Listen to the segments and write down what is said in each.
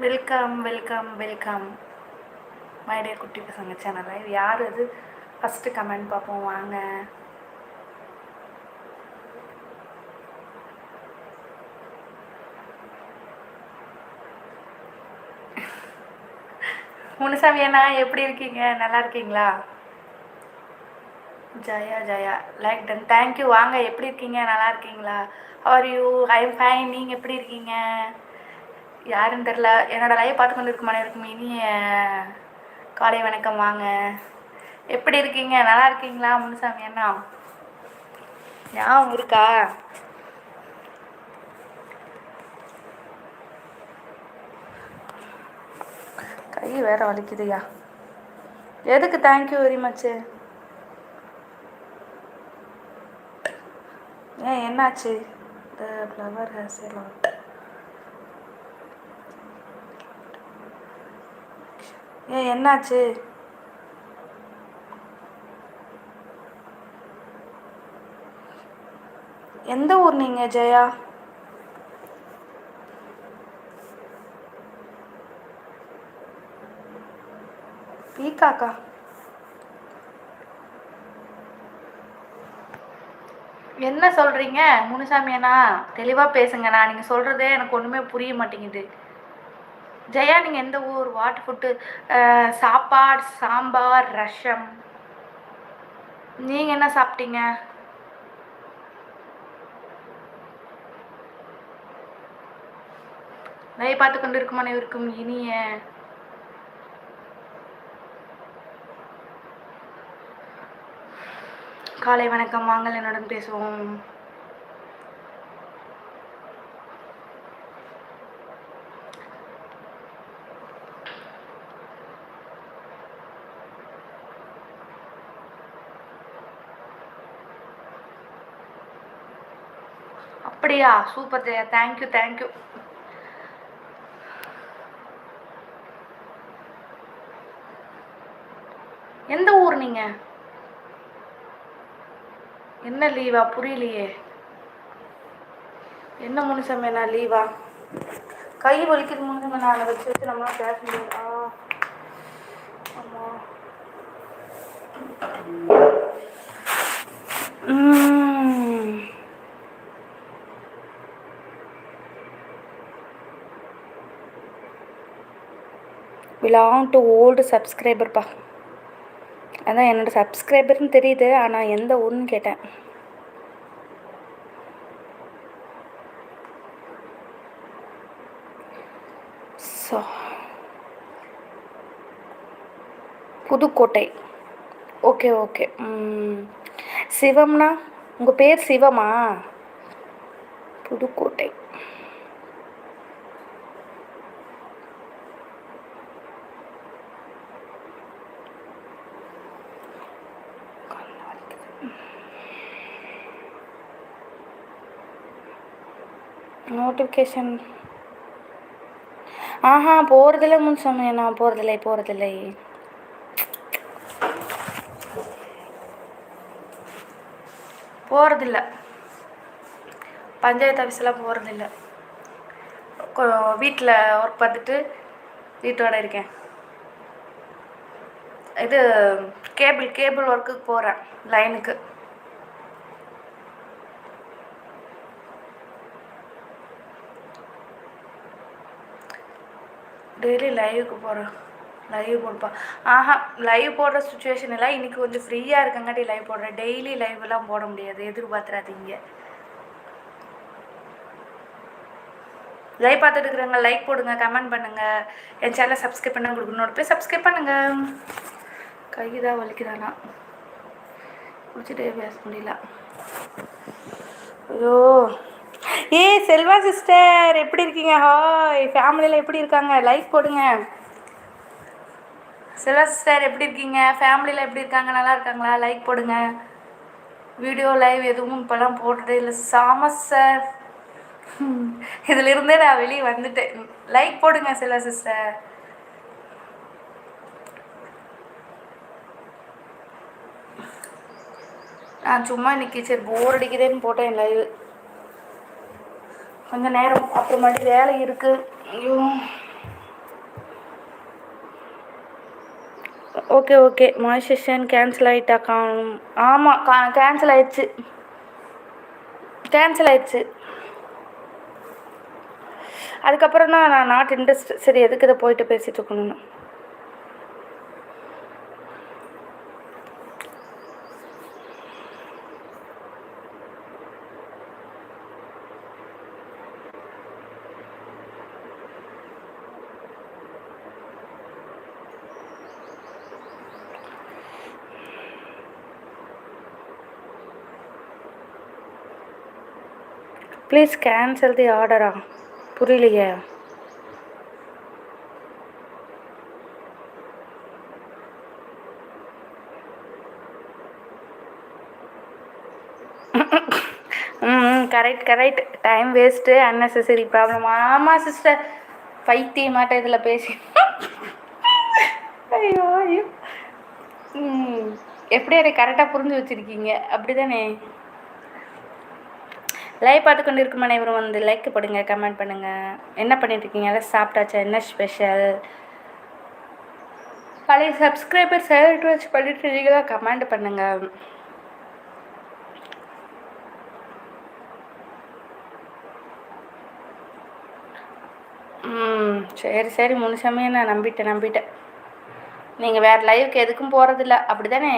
Welcome welcome welcome my dear குட்டி பசங்க சேனலில் இது யார் அது ஃபஸ்ட்டு கமெண்ட் பார்ப்போம் வாங்க முனுசாமி அண்ணா எப்படி இருக்கீங்க நல்லா இருக்கீங்களா ஜயா ஜயா லைக் டன் தேங்க்யூ வாங்க எப்படி இருக்கீங்க நல்லா இருக்கீங்களா are you I am fine நீங்கள் எப்படி இருக்கீங்க யாருன்னு தெரில என்னோடய லைவ் பார்த்து கொண்டு இருக்கும். அனைவருக்கும் இனிய காலை வணக்கம். வாங்க. எப்படி இருக்கீங்க? நல்லா இருக்கீங்களா? முனுசாமி அண்ணா. ஞாபகம் இருக்கா? கை வேற வலிக்குதுயா எதுக்கு தேங்க்யூ வெரி மச்சு ஏன் என்னாச்சு? The flower has a lot ஏன் என்னாச்சு? எந்த ஊர் நீங்கள் ஜெயா? பீக்காக்கா என்ன சொல்கிறீங்க முனுசாமி அண்ணா தெளிவாக பேசுங்கண்ணா. நீங்கள் சொல்கிறதே எனக்கு ஒன்றுமே புரிய மாட்டேங்குது. ஜெயா நீங்கள் எந்த ஊர்? வாட் ஃபுட்டு சாப்பாடு சாம்பார் ரசம். நீங்கள் என்ன சாப்பிட்டீங்க? நிறைய பார்த்து கொண்டு இருக்கும் அனைவருக்கும் இனிய. காலை வணக்கம். வாங்கள் என்னுடன் பேசுவோம். அப்படியா சூப்பர் ஜெயா தேங்க்யூ தேங்க்யூ எந்த ஊர் நீங்க? என்ன லீவா? புரியலையே. என்ன முனுசமேனா லீவா? கை வலிக்குது முனுசமே நான் அதை வச்சு வச்சு நம்மளால பேச முடியாது? ஆமா. பிலாங் டு ஓல்டு சப்ஸ்கிரைபர்ப்பா அதான் என்னோட சப்ஸ்கிரைபர்னு தெரியுது ஆனால் எந்த ஊர்னு கேட்டேன். ஸோ புதுக்கோட்டை. Okay okay. சிவம்னா உங்கள் பேர் சிவமா? புதுக்கோட்டை. நோட்டிஃபிகேஷன் ஆஹா போகிறதில்ல முன் சொன்னேன் நான் போகிறதில்லை போகிறதில்லை போகிறதில்ல பஞ்சாயத்து ஆஃபீஸ்லாம் போகிறதில்ல வீட்டில் ஒர்க் பார்த்துட்டு வீட்டோட இருக்கேன். இது கேபிள் கேபிள் ஒர்க்குக்கு போகிறேன் லைனுக்கு டெய்லி லைவுக்கு போகிறேன் லைவ் போடுப்பா. ஆஹா லைவ் போடுற சுச்சுவேஷன் எல்லாம் இன்றைக்கி கொஞ்சம் ஃப்ரீயாக இருக்கங்காட்டி லைவ் போடுறேன் டெய்லி லைவ்லாம் போட முடியாது. எதிர்பார்த்துறாதீங்க லைவ் பார்த்துட்டு இருக்கிறவங்க லைக் போடுங்க கமெண்ட் பண்ணுங்கள் என் சேனலை சப்ஸ்கிரைப் பண்ண கொடுக்கணும். போய் சப்ஸ்கிரைப் பண்ணுங்க. கை தான் வலிக்குதானா? குடிச்சிட்டே பேச முடியல. ஐயோ. ஏய் செல்வா சிஸ்டர் எப்படி இருக்கீங்க? ஹாய் ஃபேமிலியில் எப்படி இருக்காங்க? லைக் போடுங்க. செல்வா சிஸ்டர் எப்படி இருக்கீங்க? ஃபேமிலியில் எப்படி இருக்காங்க? நல்லா இருக்காங்களா? லைக் போடுங்க. வீடியோ லைவ் எதுவும் இப்போலாம் போடுறதே இல்லை. சாம சார் இதுல இருந்தே நான் வெளியே வந்துட்டேன். லைக் போடுங்க செல்வா சிஸ்டர். நான் சும்மா இன்னைக்கு சரி போர் அடிக்குதேன்னு போட்டேன் லைவ் கொஞ்சம் நேரம் அப்புறமாட்டி வேலை இருக்குது ஐயோ. Okay okay. மாய்ஸ்டேஷன் கேன்சல் ஆகிட்டா கா ஆமாம் கா கேன்சல் ஆயிடுச்சு. கேன்சல் ஆயிடுச்சு. அதுக்கப்புறம் தான் நான் நாட் இன்ட்ரெஸ்ட் சரி எதுக்கு இதை போயிட்டு பேசிகிட்டு இருக்கணும்னு. ப்ளீஸ் கேன்சல் தி ஆர்டரா புரியலையே. Correct correct time waste unnecessary problem ஆமாம் சிஸ்டர் பைத்திய மாட்டேன் இதில் பேசி. ஐயோ ஐயோ. ம். எப்படி அதை கரெக்டாக புரிஞ்சு வச்சுருக்கீங்க? அப்படி தானே லைவ் பார்த்து கொண்டு இருக்கும் அனைவரும் வந்து லைக் போடுங்க கமெண்ட் பண்ணுங்கள் என்ன பண்ணிட்டுருக்கீங்க? எல்லாம் சாப்பிட்டாச்சா? என்ன ஸ்பெஷல் பழைய சப்ஸ்கிரைபர் சேலட் வச்சு பண்ணிட்டு இருக்கீங்களா கமெண்ட் பண்ணுங்கள் ம் சரி சரி முழுசாமே நான் நம்பிட்டேன் நம்பிட்டேன். நீங்கள் வேறு லைவுக்கு எதுக்கும் போகிறதில்ல அப்படி தானே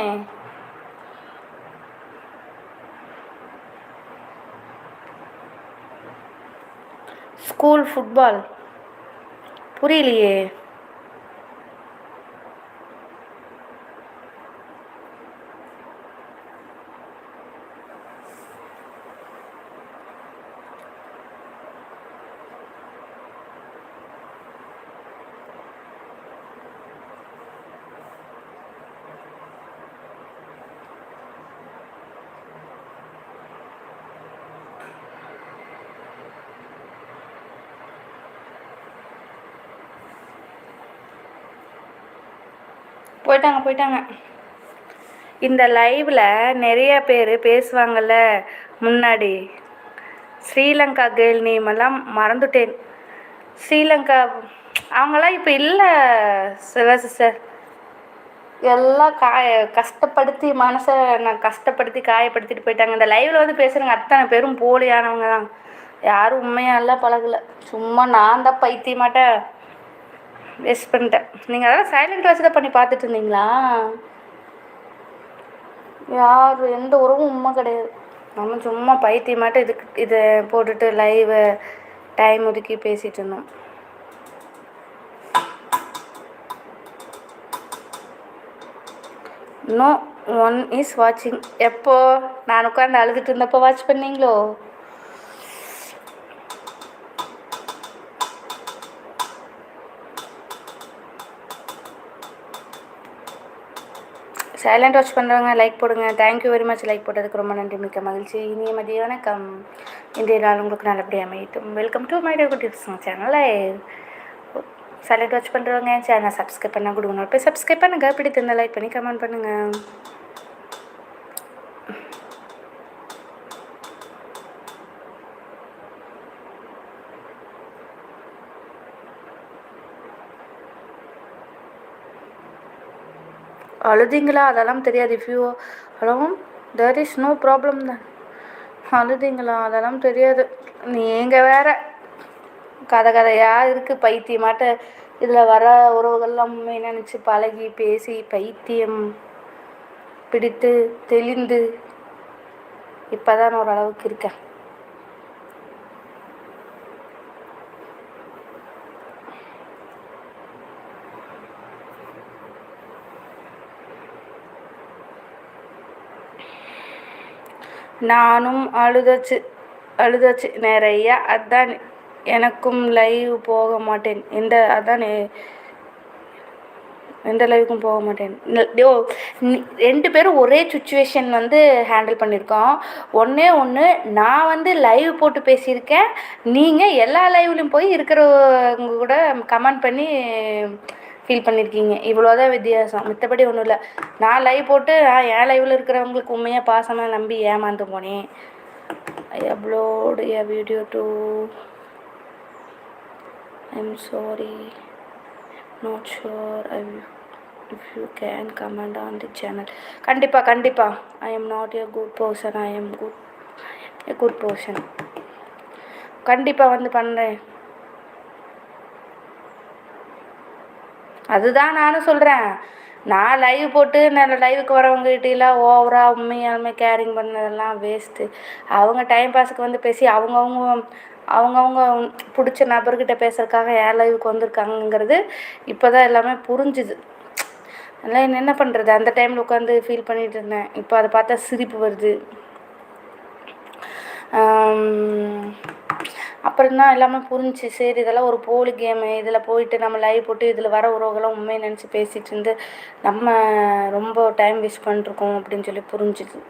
ஸ்கூல் ஃபுட்பால் புரியலையே போயிட்டாங்க போயிட்டாங்க. இந்த லைவில் நிறைய பேர் பேசுவாங்கள்ல முன்னாடி. ஸ்ரீலங்கா கேர்ள் நேம் எல்லாம் மறந்துட்டேன். ஸ்ரீலங்கா அவங்களாம் இப்போ இல்லை சிவ சிஸ்டர் எல்லாம் காய கஷ்டப்படுத்தி மனசை நான் கஷ்டப்படுத்தி காயப்படுத்திட்டு போயிட்டாங்க. இந்த லைவில் வந்து பேசுகிறவங்க அத்தனை பேரும் போலியானவங்க தான். யாரும் எல்லாம் பழகலை. சும்மா நான் தான் பைத்தியமாட்டேன். வேஸ்ட் பண்ணிட்டேன். நீங்கள் அதெல்லாம் சைலண்ட் வச்சு தான் பண்ணி பார்த்துட்டு இருந்தீங்களா? யார் எந்த உறவும் உண்மை கிடையாது. நம்ம சும்மா பைத்தியமாட்டம் இதுக்கு இதை போட்டுட்டு லைவை டைம் ஒதுக்கி பேசிகிட்டு இருந்தோம். நோ ஒன் இஸ் வாட்சிங் எப்போ? நான் உட்காந்து அழுதுட்டு இருந்தப்போ வாட்ச் பண்ணீங்களோ? சைலண்ட் வாட்ச் பண்ணுறவங்க லைக் போடுங்க. Thank you very much like போட்டதுக்கு ரொம்ப நன்றி. மிக்க மகிழ்ச்சி. இனிய மதிய வணக்கம். இன்றைய நாள் உங்களுக்கு நல்லபடியாக அமையட்டும். வெல்கம் டு மை டியூட்டிவ்ஸ் சேனலில் சைலண்ட் வாட்ச் பண்ணுறவங்க சேனல் சப்ஸ்கிரைப் பண்ணால் கொடுங்க போய் சப்ஸ்கிரைப் பண்ணுங்கள் பிடித்திருந்தால் லைக் பண்ணி கமெண்ட் பண்ணுங்கள் அழுதிங்களா? அதெல்லாம் தெரியாது. If you hello there is no problem தான் அழுதிங்களா? அதெல்லாம் தெரியாது. நீங்கள் வேற? கதை கதையாக இருக்குது பைத்தியமாட்ட இதில் வர உறவுகள்லாம் உண்மை நினச்சி பழகி பேசி பைத்தியம் பிடித்து தெளிந்து இப்போ தான் ஓரளவுக்கு இருக்கேன். நானும் அழுதாச்சு அழுதாச்சு நிறையா அதான் எனக்கும் லைவ் போக மாட்டேன். இந்த அதான் எந்த லைவுக்கும் போக மாட்டேன். ஓ ரெண்டு பேரும் ஒரே சுச்சுவேஷன் வந்து ஹேண்டில் பண்ணியிருக்கோம் ஒன்றே ஒன்று நான் வந்து லைவ் போட்டு பேசியிருக்கேன். நீங்கள் எல்லா லைவ்லையும் போய் இருக்கிறவங்க கூட கமெண்ட் பண்ணி ஃபீல் பண்ணியிருக்கீங்க இவ்வளோதான் வித்தியாசம். மற்றபடி ஒன்றும் இல்லை. நான் லைவ் போட்டு நான் என் லைவில் இருக்கிறவங்களுக்கு உண்மையாக பாசமாக நம்பி ஏமாந்து போனேன். I upload a video to I'm sorry not sure I if you can comment on the channel கண்டிப்பாக கண்டிப்பாக I am not a good person I am good a good person கண்டிப்பாக வந்து பண்ணுறேன் அதுதான் நானும் சொல்கிறேன் நான் லைவ் போட்டு நான் லைவுக்கு வரவங்ககிட்டலாம் ஓவராக உண்மையாலுமே கேரிங் பண்ணதெல்லாம் வேஸ்ட்டு அவங்க டைம் பாஸுக்கு வந்து பேசி அவங்கவுங்க அவங்கவுங்க பிடிச்ச நபர்கிட்ட பேசுறதுக்காக ஏன் லைவுக்கு வந்திருக்காங்கங்கிறது இப்போ தான் எல்லாமே புரிஞ்சுது. அதெல்லாம் என்ன பண்ணுறது அந்த டைமில் உட்காந்து ஃபீல் பண்ணிகிட்டு இருந்தேன். இப்போ அதை பார்த்தா சிரிப்பு வருது. அப்புறம் தான் எல்லாமே புரிஞ்சு சரி இதெல்லாம் ஒரு போலி கேமு. இதில் போயிட்டு நம்ம லைவ் போட்டு இதில் வர உறவுகளாம் உண்மையை நினச்சி பேசிகிட்டு இருந்து நம்ம ரொம்ப டைம் வேஸ்ட் பண்ணிருக்கோம் அப்படின்னு சொல்லி புரிஞ்சுது.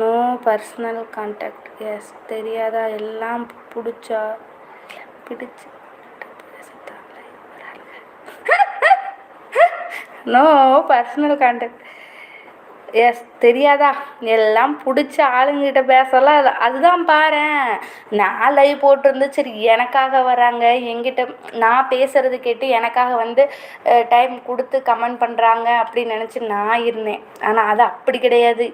நோ பர்சனல் கான்டாக்ட் எஸ் தெரியாதா? எல்லாம் பிடிச்சா பிடிச்சி நோ பர்சனல் கான்டாக்ட் எஸ் தெரியாதா? எல்லாம் பிடிச்ச ஆளுங்கிட்ட பேசலாம். அது அதுதான் பாரு. நான் லைவ் போட்டிருந்து சரி எனக்காக வராங்க. எங்கிட்ட நான் பேசுகிறது கேட்டு எனக்காக வந்து டைம் கொடுத்து கமெண்ட் பண்ணுறாங்க அப்படின்னு நினச்சி நான் இருந்தேன். ஆனால் அது அப்படி கிடையாது.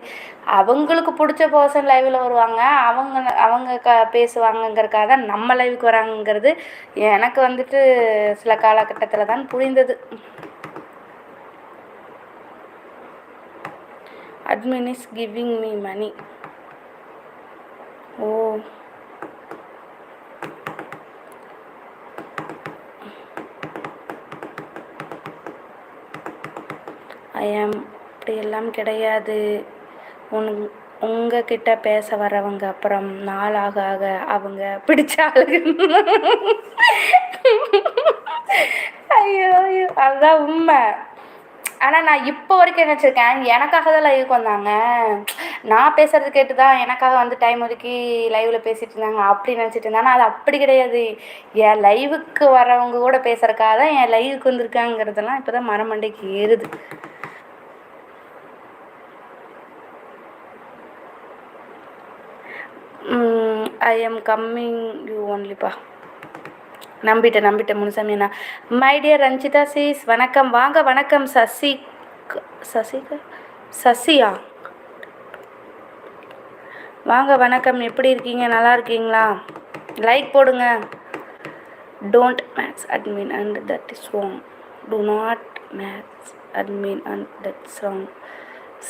அவங்களுக்கு பிடிச்ச பர்சன் லைவில் வருவாங்க. அவங்க அவங்க க பேசுவாங்கங்கிறக்காக தான் நம்ம லைவுக்கு வராங்கங்கிறது எனக்கு வந்துட்டு சில காலகட்டத்தில் தான் புரிந்தது. Admin is giving me money. Oh. I'm அப்படியெல்லாம் கிடையாது. உன் உங்ககிட்ட பேச வரவங்க அப்புறம் நாளாக ஆக அவங்க பிடிச்ச ஆளுங்க. ஐயோ ஐயோ. அதுதான் உண்மை. ஆனால் நான் இப்போ வரைக்கும் என்ன வச்சுருக்கேன்? எனக்காக தான் லைவுக்கு வந்தாங்க. நான் பேசுகிறது கேட்டு தான் எனக்காக வந்து டைம் ஒதுக்கி லைவில் பேசிகிட்டு இருந்தாங்க. அப்படி நினச்சிட்டு இருந்தேன். ஆனால் அது அப்படி கிடையாது. என் லைவுக்கு வரவங்க கூட பேசுகிறக்காக தான் என் லைவுக்கு வந்திருக்காங்கிறதெல்லாம் இப்போ தான் மரமண்டைக்கு ஏறுது. ஐ எம் கம்மிங் யூ ஒன்லிப்பா நம்பிட்டேன் நம்பிட்டேன் முனுசாமி அண்ணா. மை டியர் ரஞ்சிதா சீஸ் வணக்கம். வாங்க வணக்கம். சசி சசிகா சசியா? வாங்க வணக்கம். எப்படி இருக்கீங்க? நல்லா இருக்கீங்களா? லைக் போடுங்க. Don't max admin and that is wrong do not max admin and that wrong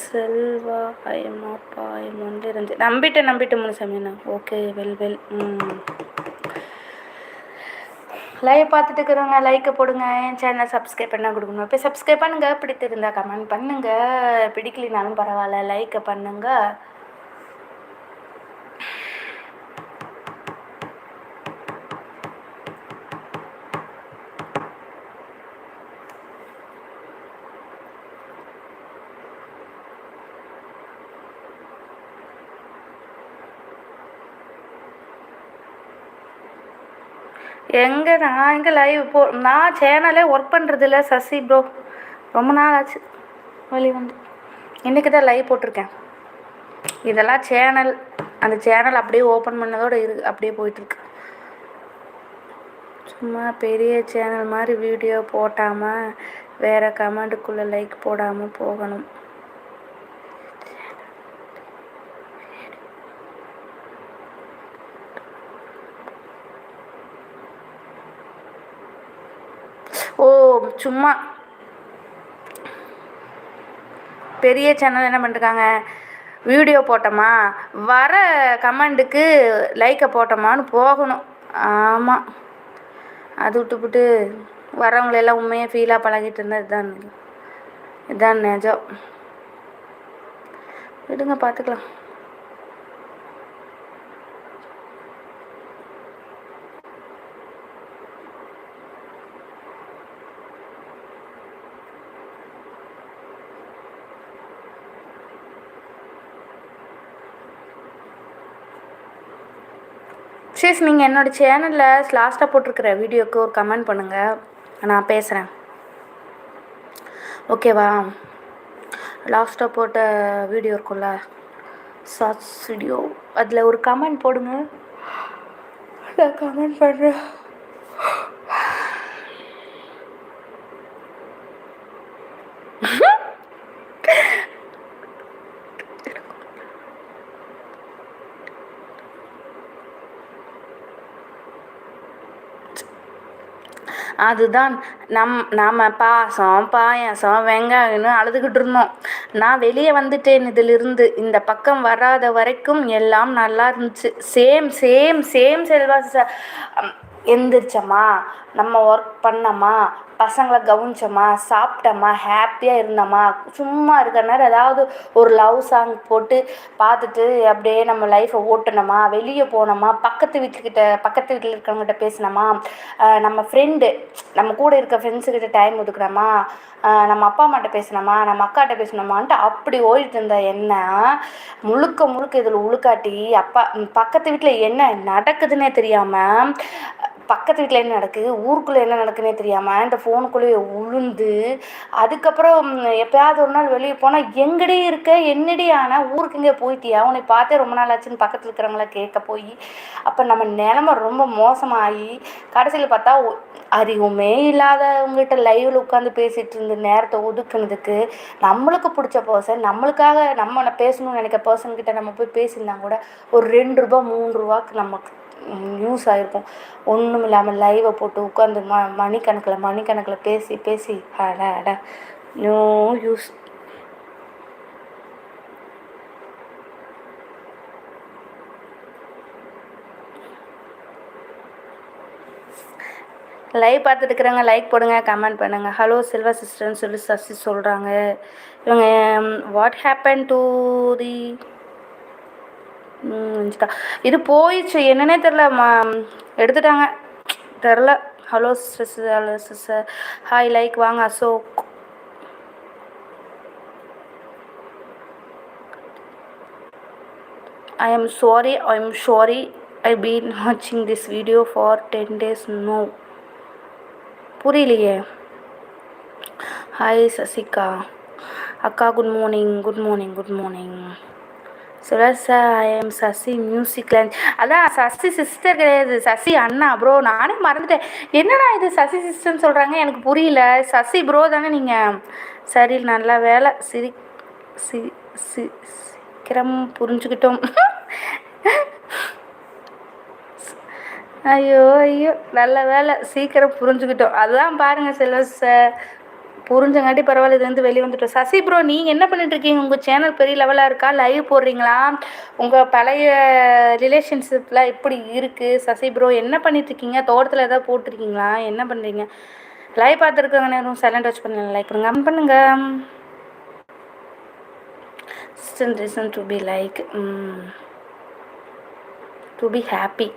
Selva I am not I am only Ranji நம்பிட்டேன் நம்பிட்டேன் முனுசாமி அண்ணா. Okay well well hmm. Live பார்த்துட்டு இருக்கிறவங்க லைக்கை போடுங்க. என் சேனலை சப்ஸ்கிரைப் பண்ணால் கொடுக்கணும். இப்போ சப்ஸ்கிரைப் பண்ணுங்கள் பிடித்திருந்தா கமெண்ட் பண்ணுங்கள் பிடிக்கலினாலும் பரவாயில்ல. லைக்கை பண்ணுங்கள் எங்கே நான் எங்கே லைவ் போ நான் சேனலே ஒர்க் பண்ணுறதில்ல சசி ப்ரோ ரொம்ப நாள் ஆச்சு வழி வந்து. இன்றைக்கி தான் லைவ் போட்டிருக்கேன். இதெல்லாம் சேனல் அந்த சேனல் அப்படியே ஓப்பன் பண்ணதோடு இரு அப்படியே போயிட்டுருக்கு. சும்மா பெரிய சேனல் மாதிரி வீடியோ போட்டாமல் வேறு கமெண்ட்டுக்குள்ளே லைக் போடாமல் போகணும். ஓ சும்மா. பெரிய சேனல் என்ன பண்ணிருக்காங்க? வீடியோ போட்டோமா? வர கமெண்டுக்கு லைக்கை போட்டோமான்னு போகணும். ஆமாம் அது விட்டுப்புட்டு வரவங்களெல்லாம் உண்மையாக ஃபீலாக பழகிட்டு இருந்தால் இதுதான் இதுதான் நிஜம். விடுங்க பார்த்துக்கலாம் சீஸ் நீங்கள் என்னோடய சேனலில் லாஸ்ட்டாக போட்டிருக்கிற வீடியோவுக்கு ஒரு கமெண்ட் பண்ணுங்கள் நான் பேசுகிறேன் ஓகேவா லாஸ்ட்டாக போட்ட வீடியோ இருக்கும்ல. ஷார்ட்ஸ் வீடியோ அதில் ஒரு கமெண்ட் போடுங்க. நான் கமெண்ட் பண்ணுறேன் அதுதான் நம் நாம் பாசம் பாயாசம் வெங்காயம்னு அழுதுகிட்டு இருந்தோம். நான் வெளியே வந்துட்டேன் இதிலிருந்து. இந்த பக்கம் வராத வரைக்கும் எல்லாம் நல்லா இருந்துச்சு. சேம் சேம் சேம் செல்வா எந்திரிச்சோமா நம்ம ஒர்க் பண்ணோமா பசங்களை கவனிச்சோமா சாப்பிட்டோமா ஹாப்பியாக இருந்தோமா சும்மா இருக்கிற நேரம் ஏதாவது ஒரு லவ் சாங் போட்டு பார்த்துட்டு அப்படியே நம்ம லைஃப்பை ஓட்டணுமா வெளியே போனோமா பக்கத்து வீட்டுக்கிட்ட பக்கத்து வீட்டில் இருக்கிறவங்ககிட்ட பேசினோமா நம்ம ஃப்ரெண்டு நம்ம கூட இருக்க ஃப்ரெண்ட்ஸுக்கிட்ட டைம் ஒதுக்குனோமா நம்ம அப்பா அம்மாட்ட பேசினோமா நம்ம அக்காட்ட பேசினோமான்ட்டு அப்படி ஓடிட்டு இருந்த என்ன முழுக்க முழுக்க இதில் உழுக்காட்டி அப்பா பக்கத்து வீட்டில் என்ன நடக்குதுன்னே தெரியாமல் பக்கத்து வீட்டில் என்ன நடக்குது? ஊருக்குள்ளே என்ன நடக்குன்னே தெரியாமல் இந்த ஃபோனுக்குள்ளேயே உளுந்து அதுக்கப்புறம் எப்போயாவது ஒரு நாள் வெளியே போனால் எங்கடே இருக்க? என்னடி ஆனால் ஊருக்கு இங்கே போயிட்டியா? உன்னை பார்த்தே ரொம்ப நாள் ஆச்சுன்னு பக்கத்தில் இருக்கிறவங்கள கேட்க போய். அப்போ நம்ம நிலமை ரொம்ப மோசமாகி கடைசியில் பார்த்தா அறிவுமே இல்லாதவங்ககிட்ட லைவில் உட்காந்து பேசிகிட்டு இருந்த நேரத்தை ஒதுக்குனதுக்கு நம்மளுக்கு பிடிச்ச பர்சன் நம்மளுக்காக நம்ம பேசணும்னு நினைக்க பர்சன்கிட்ட நம்ம போய் பேசியிருந்தா கூட ஒரு ரெண்டு ரூபா மூணு ரூபாக்கு நமக்கு யூஸ் ஆகிருக்கும் ஒன்றும் இல்லாமல் லைவை போட்டு உட்காந்து ம மணிக்கணக்கில் மணிக்கணக்கில் பேசி பேசி அட அட நோ யூஸ் லைவ் பார்த்துட்டு இருக்கிறவங்க லைக் போடுங்க கமெண்ட் பண்ணுங்கள் ஹலோ சில்வா சிஸ்டர்னு சொல்லி சசி சொல்கிறாங்க இவங்க வாட் ஹேப்பன் டு தி இது போயிடுச்சு. என்னன்னே தெரில மா எடுத்துட்டாங்க. தெரில hello stress hello sister hi like வாங்க Ashok. I am sorry I am sorry I been வாட்சிங் this video for ten days no புரியலையே. ஹாய் சசிகா. அக்கா good morning good morning good morning Surasa I am Sasi music line அதான் Sasi sister கிடையாது. சசி அண்ணா bro நானே மறந்துட்டேன். என்னடா இது சசி சிஸ்டர்னு சொல்கிறாங்க எனக்கு புரியல. சசி ப்ரோ தானே நீங்கள் சரி நல்லா வேலை. சிரி சி சி சீக்கிரம் புரிஞ்சுக்கிட்டோம். ஐயோ ஐயோ. நல்ல வேலை. சீக்கிரம் புரிஞ்சுக்கிட்டோம். அதுதான் பாருங்கள் செல்வஸ் புரிஞ்சங்காட்டி பரவாயில்ல இதுலேருந்து வெளியே வந்துட்டோம். சசி ப்ரோ நீங்கள் என்ன பண்ணிட்டு இருக்கீங்க உங்கள் சேனல் பெரிய லெவலாக இருக்கா? லைவ் போடுறீங்களா? உங்கள் பழைய ரிலேஷன்ஷிப்லாம் எப்படி இருக்குது சசி ப்ரோ என்ன பண்ணிட்டுருக்கீங்க? தோட்டத்தில் ஏதாவது போட்டிருக்கீங்களா? என்ன பண்ணுறீங்க லைவ் பார்த்துருக்கவங்க நேரம் சைலண்ட் வச்சு பண்ணல லைக் பண்ணுங்க கம் பண்ணுங்க. Reason to be like to be happy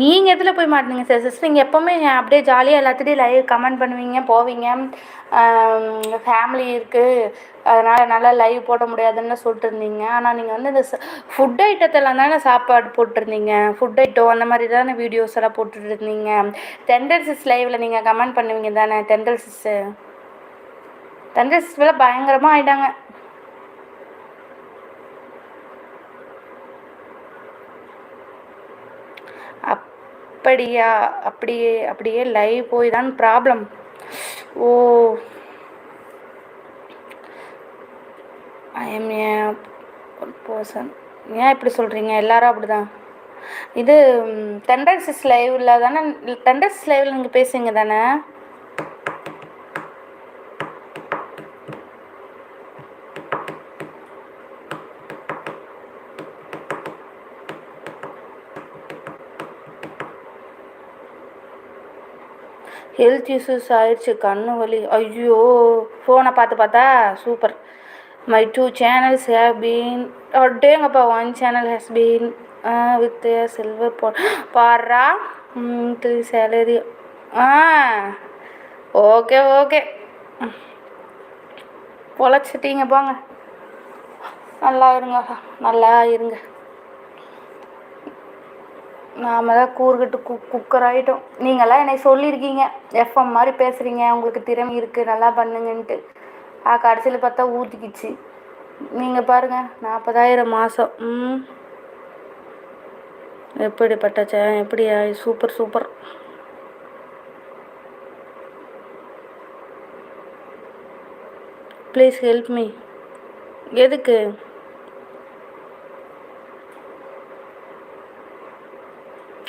நீங்கள் எதில் போய் மாட்டினீங்க சார் சிஸ்டர் நீங்கள் எப்போவுமே அப்படியே ஜாலியாக எல்லாத்துட்டையும் லைவ் கமெண்ட் பண்ணுவீங்க போவீங்க. ஃபேமிலி இருக்குது அதனால் நல்லா லைவ் போட முடியாதுன்னு சொல்லிட்டு இருந்தீங்க. ஆனால் நீங்கள் வந்து இந்த ஃபுட் ஐட்டத்தெல்லாம் தானே சாப்பாடு போட்டிருந்தீங்க? ஃபுட் ஐட்டம் அந்த மாதிரி தானே வீடியோஸ் எல்லாம் போட்டுட்டு இருந்தீங்க? தெண்டல் சிஸ் லைவில் நீங்கள் கமெண்ட் பண்ணுவீங்க தானே? டெண்டல் சிஸ்ஸு டெண்டல் சிஸ் பயங்கரமாக ஆயிட்டாங்க. அப்படியா? அப்படியே அப்படியே லைவ் போய் தான் problem oh I am a person ஏன் இப்படி சொல்கிறீங்க எல்லாரும் அப்படி தான் இது டெண்டர்சிஸ் லைவில் தானே டெண்டர்சிஸ் லைவில் நீங்கள் பேசுங்க தானே ஹெல்த் இஷ்யூஸ் ஆயிடுச்சு கண்ணு வலி. ஐயோ ஃபோனை பார்த்து பார்த்தா super my two channels have been அட்டேங்கப்பா one channel has been with silver போ பாடுறா three salary ah okay okay பொழைச்சிட்டீங்க போங்க. நல்லா இருங்க நல்லா இருங்க. நாம் தான் கூறுகட்டு கு குக்கர் ஆகிட்டோம் நீங்களாம் என்னை சொல்லியிருக்கீங்க. எஃப்எம் மாதிரி பேசுகிறீங்க உங்களுக்கு திறமை இருக்குது நல்லா பண்ணுங்கன்ட்டு. ஆ கடைசியில் பார்த்தா ஊற்றிக்கிச்சு நீங்கள் பாருங்கள் நாற்பதாயிரம் மாதம் ம். எப்படிப்பட்ட சே எப்படி super super. Please help me எதுக்கு?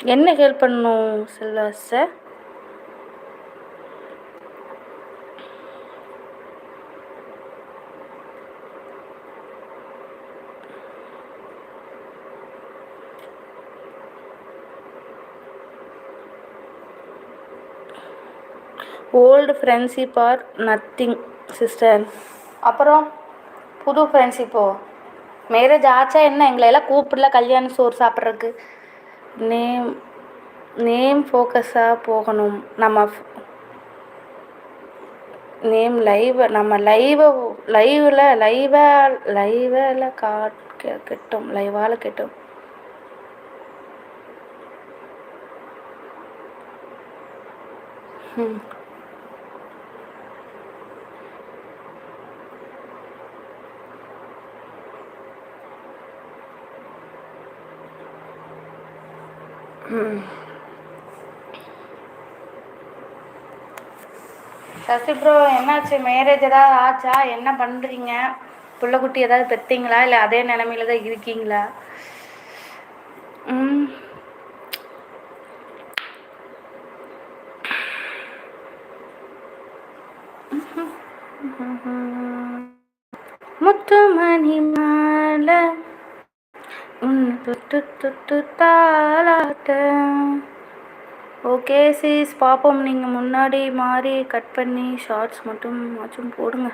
என்ன ஹெல்ப் பண்ணணும் Selva sir old friendship are nothing sister அப்புறம் புது ஃப்ரெண்ட்ஷிப்போ மேரேஜ் ஆச்சா என்ன? எங்களை எல்லாம் கூப்பிடல கல்யாண சோறு சாப்பிட்றதுக்கு. நேம் நேம் ஃபோக்கஸாக போகணும். நம்ம நேம் லைவ் நம்ம லைவை லைவில் லைவாக லைவில் காட் கிட்டும். லைவால் கிட்டும். ம் சசி ப்ரோ என்னாச்சு? மேரேஜ் ஏதாவது ஆச்சா? என்ன பண்ணுறீங்க குட்டி ஏதாவது பெற்றீங்களா இல்லை அதே நிலமையில தான் இருக்கீங்களா? முத்துமணி மாலை ஓகே சீஸ் பார்ப்போம் நீங்கள் முன்னாடி மாதிரி கட் பண்ணி ஷார்ட்ஸ் மட்டும் ஆச்சும் போடுங்க.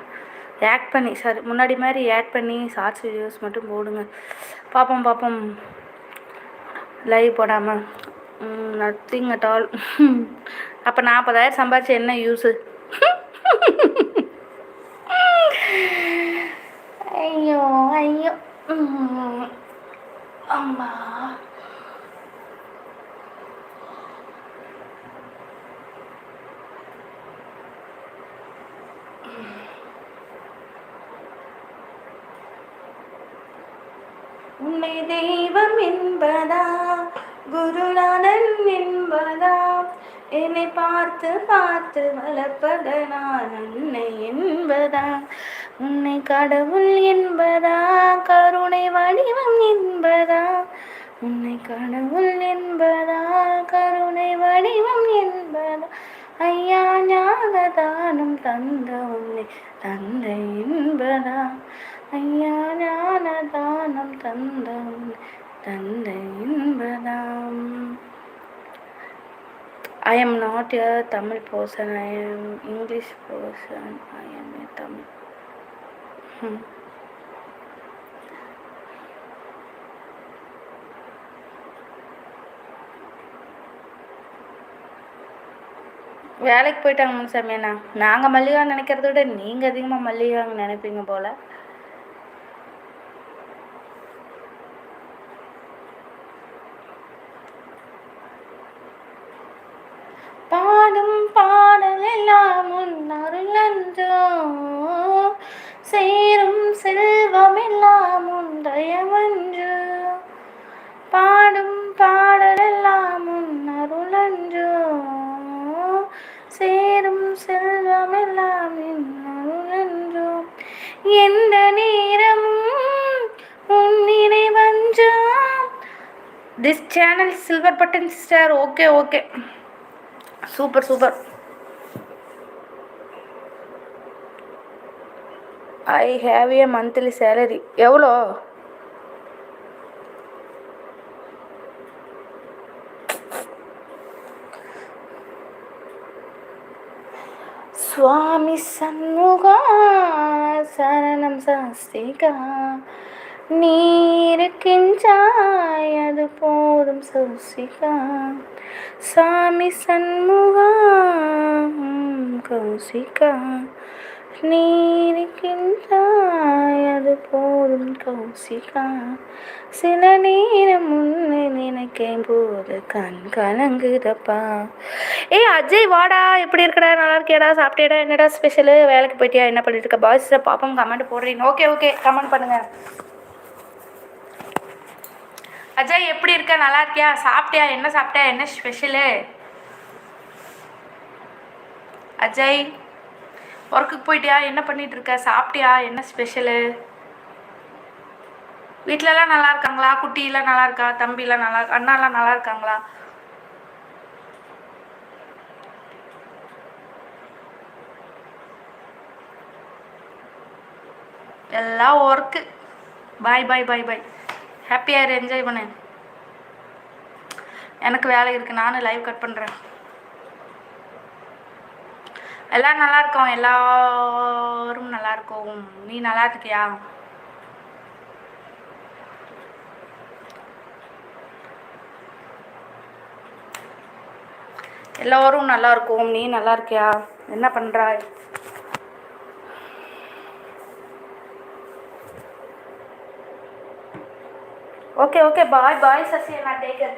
ஆட் பண்ணி சாரி முன்னாடி மாதிரி ஆட் பண்ணி ஷார்ட்ஸ் வீடியோஸ் மட்டும் போடுங்க. பார்ப்போம் பார்ப்போம் லைவ் போடாமல் நத்திங் அட் ஆல் அப்போ நாற்பதாயிரம் சம்பாதிச்சு என்ன யூஸு ஐயோ ஐயோ. அம்மா. உன்னை தெய்வம் என்பதா? குருநாதன் என்பதா? என்னை பார்த்து பார்த்து வளர்ப்பத? நான் அன்னை என்பதா? உன்னை கடவுள் என்பதா? கருணை வடிவம் என்பதா? உன்னை கடவுள் என்பதா? கருணை வடிவம் என்பதா? ஐயா ஞானதானம் தந்த உன்னை தந்தை என்பதா? ஐயா ஞானதானம் தந்த உன்னை தந்தை என்பதாம் I am not a Tamil person I am English person I am a Tamil வேலைக்கு போயிட்டாங்க முன்சாமி அண்ணா. நாங்கள் மல்லிகா நினைக்கிறத விட நீங்கள் அதிகமாக மல்லிகாங்க நினைப்பீங்க போல் பாடும் பாடல் எல்லாம் உன்னருளன்றோ சேரும் செல்வம் எல்லாம் பாடும் பாடலெல்லாம் உன்னருளன்றோ சேரும் செல்வம் எல்லாம் இன்னருளன்றோ எந்த நேரமும் உன் நினைவன்றோ this channel silver button sister okay okay super super I have a monthly salary எவ்வளோ? சுவாமி சண்முகா சரணம் சாஸ்திகா நீருக்கின்றாய் அது போதும் சௌசிகா. சாமி சண்முகா கௌசிகா. நீருக்கின்றாய் அது போதும் கௌசிகா. சில நேரம் முன்னே நினைக்கும் போது கண் கலங்குதப்பா. ஏய் அஜய் வாடா. எப்படி இருக்கடா? நல்லா இருக்கியாடா? சாப்பிட்டேடா என்னடா ஸ்பெஷலு வேலைக்கு போயிட்டியா? என்ன பண்ணிட்டு இருக்க பாய்ஸ் பாப்போம் கமெண்ட் போடுறீங்க. ஓகே ஓகே கமெண்ட் பண்ணுங்க. அஜய் எப்படி இருக்க? நல்லா இருக்கியா? சாப்பிட்டியா? என்ன சாப்பிட்டா? என்ன ஸ்பெஷலு அஜய் ஒர்க்குக்கு போயிட்டியா? என்ன பண்ணிட்டு இருக்க சாப்பிட்டியா? என்ன ஸ்பெஷலு வீட்டிலலாம் நல்லா இருக்காங்களா? குட்டிலாம் நல்லா இருக்கா? தம்பிலாம் நல்லா அண்ணாலாம் நல்லா இருக்காங்களா? எல்லாம் ஒர்க்கு பாய் பாய் பாய் பாய் ஹாப்பியாக என்ஜாய் பண்ணு. எனக்கு வேலை இருக்குது நானும் லைவ் கட் பண்ணுறேன் எல்லாம் நல்லா இருக்கோம் எல்லாரும் நல்லா இருக்கோம் நீ நல்லா இருக்கியா எல்லோரும் நல்லா இருக்கோம் நீ நல்லா இருக்கியா என்ன பண்ணுறாய் okay okay bye bye Sasi நான் take care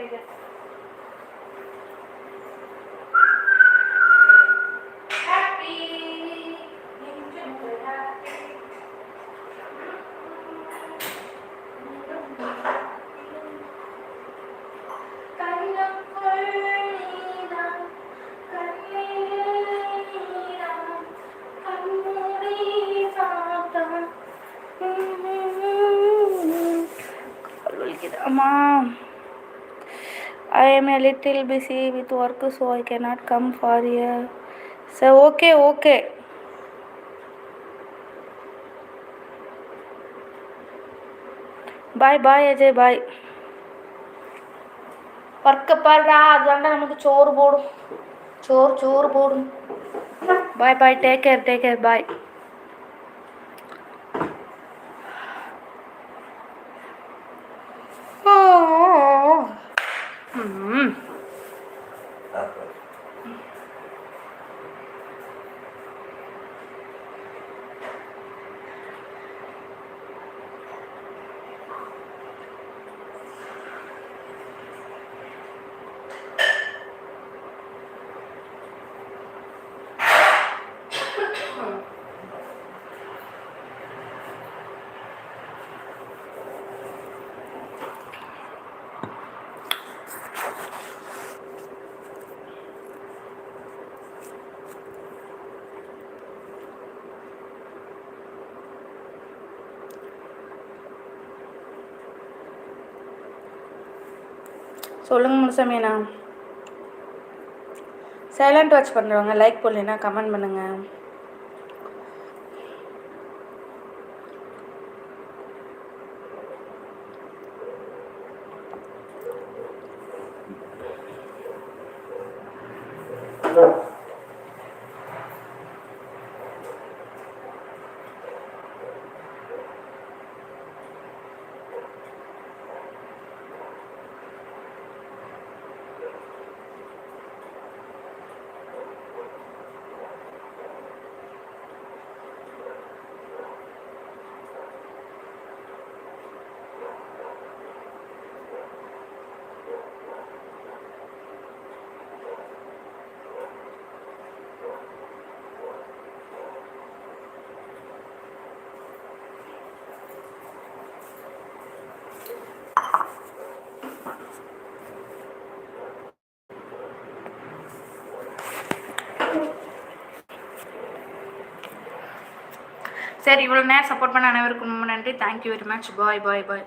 am a little busy with work, so I cannot come for here. So, okay, okay. Bye bye Ajay bye ஒர்க்க பாருடா அதுதான்டா நமக்கு சோறு போடும் சோறு சோறு போடும் bye bye take care take care bye hmm சொல்லுங்க முனுசாமிண்ணா சைலண்ட் வாட்ச் பண்ணுறவங்க லைக் போடலைன்னா கமெண்ட் பண்ணுங்கள் சரி இவ்வளோ நேரம் சப்போர்ட் பண்ண அனைவருக்கும் ரொம்ப நன்றி. Thank you very much bye bye bye